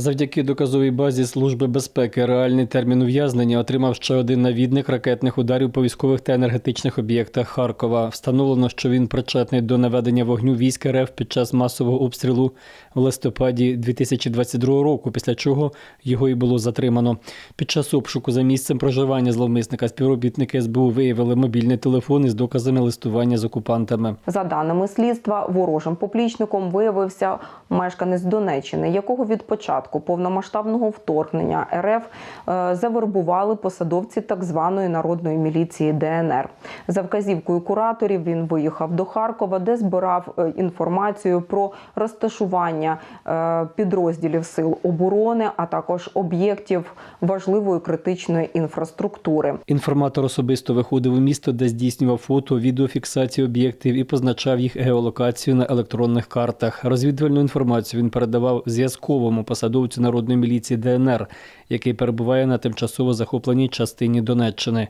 Завдяки доказовій базі Служби безпеки реальний термін ув'язнення отримав ще один навідник ракетних ударів по військових та енергетичних об'єктах Харкова. Встановлено, що він причетний до наведення вогню військ РФ під час масового обстрілу в листопаді 2022 року, після чого його і було затримано. Під час обшуку за місцем проживання зловмисника співробітники СБУ виявили мобільний телефон із доказами листування з окупантами. За даними слідства, ворожим поплічником виявився мешканець Донеччини, якого від початку повномасштабного вторгнення РФ е, завербували посадовці так званої народної міліції ДНР. За вказівкою кураторів він виїхав до Харкова, де збирав е, інформацію про розташування е, підрозділів сил оборони, а також об'єктів важливої критичної інфраструктури. Інформатор особисто виходив у місто, де здійснював фото, відеофіксацію об'єктів і позначав їх геолокацію на електронних картах. Розвідувальну інформацію він передавав зв'язковому посадовцю народної міліції ДНР, який перебуває на тимчасово захопленій частині Донеччини.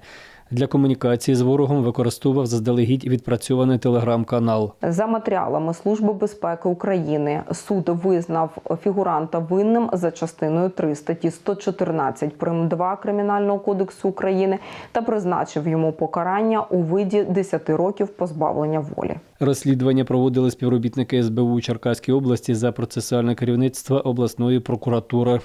Для комунікації з ворогом використовував заздалегідь відпрацьований телеграм-канал. За матеріалами Служби безпеки України суд визнав фігуранта винним за частиною 3 статті 114 прим. 2 Кримінального кодексу України та призначив йому покарання у виді 10 років позбавлення волі. Розслідування проводили співробітники СБУ Черкаської області за процесуальне керівництво обласної прокуратури.